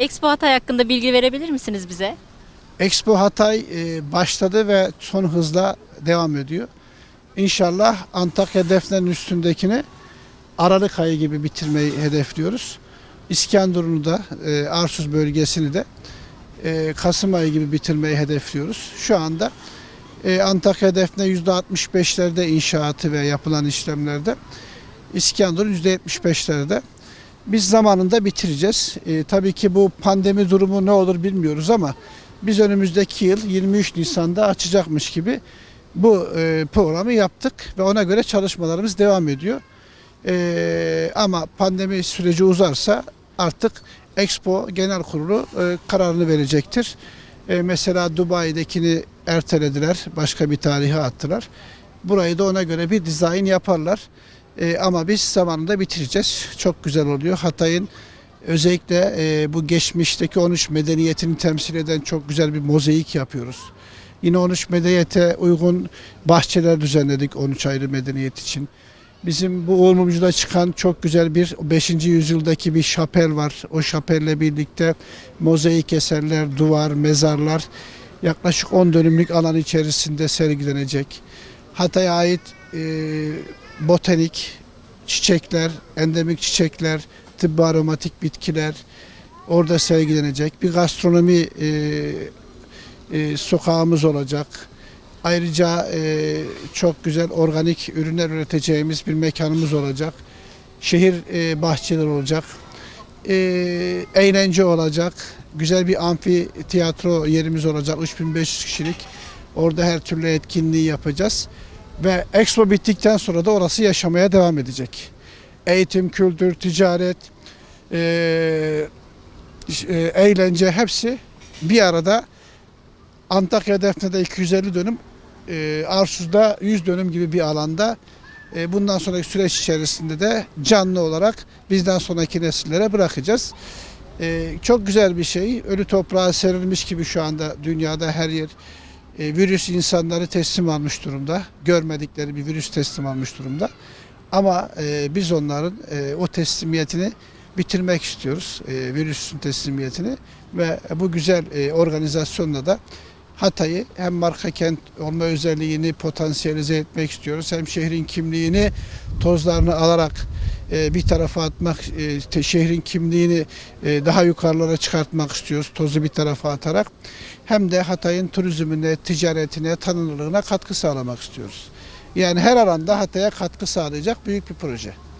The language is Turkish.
Expo Hatay hakkında bilgi verebilir misiniz bize? Expo Hatay e, başladı ve son hızla devam ediyor. İnşallah Antakya Defne'nin üstündekini Aralık ayı gibi bitirmeyi hedefliyoruz. İskenderun'u da e, Arsuz bölgesini de e, Kasım ayı gibi bitirmeyi hedefliyoruz. Şu anda Antakya Defne %65'lerde inşaatı ve yapılan işlemlerde İskenderun %75'lerde biz zamanında bitireceğiz. E, tabii ki bu pandemi durumu ne olur bilmiyoruz ama biz önümüzdeki yıl 23 Nisan'da açacakmış gibi bu e, programı yaptık ve ona göre çalışmalarımız devam ediyor. E, ama pandemi süreci uzarsa artık Expo Genel Kurulu e, kararını verecektir. E, mesela Dubai'dekini ertelediler, başka bir tarihe attılar. Burayı da ona göre bir dizayn yaparlar. E, ama biz zamanında bitireceğiz. Çok güzel oluyor. Hatay'ın özellikle e, bu geçmişteki 13 medeniyetini temsil eden çok güzel bir mozaik yapıyoruz. Yine 13 medeniyete uygun bahçeler düzenledik 13 ayrı medeniyet için. Bizim bu Uğur çıkan çok güzel bir 5. yüzyıldaki bir şapel var. O şapelle birlikte mozaik eserler, duvar, mezarlar yaklaşık 10 dönümlük alan içerisinde sergilenecek. Hatay'a ait e, botanik, çiçekler, endemik çiçekler, tıbbi aromatik bitkiler orada sergilenecek. Bir gastronomi e, e, sokağımız olacak. Ayrıca e, çok güzel organik ürünler üreteceğimiz bir mekanımız olacak. Şehir e, bahçeleri olacak. E, eğlence olacak. Güzel bir amfi tiyatro yerimiz olacak. 3500 kişilik. Orada her türlü etkinliği yapacağız. Ve Expo bittikten sonra da orası yaşamaya devam edecek. Eğitim, kültür, ticaret, e, e, eğlence hepsi bir arada Antakya Defne'de 250 dönüm, e, Arsuz'da 100 dönüm gibi bir alanda e, bundan sonraki süreç içerisinde de canlı olarak bizden sonraki nesillere bırakacağız. E, çok güzel bir şey. Ölü toprağa serilmiş gibi şu anda dünyada her yer e, virüs insanları teslim almış durumda. Görmedikleri bir virüs teslim almış durumda. Ama e, biz onların e, o teslimiyetini bitirmek istiyoruz. E, virüsün teslimiyetini ve bu güzel organizasyonla da Hatay'ı hem marka kent olma özelliğini potansiyelize etmek istiyoruz. Hem şehrin kimliğini tozlarını alarak e, bir tarafa atmak, e, şehrin kimliğini e, daha yukarılara çıkartmak istiyoruz. Tozu bir tarafa atarak. Hem de Hatay'ın turizmine, ticaretine, tanınırlığına katkı sağlamak istiyoruz. Yani her alanda Hatay'a katkı sağlayacak büyük bir proje.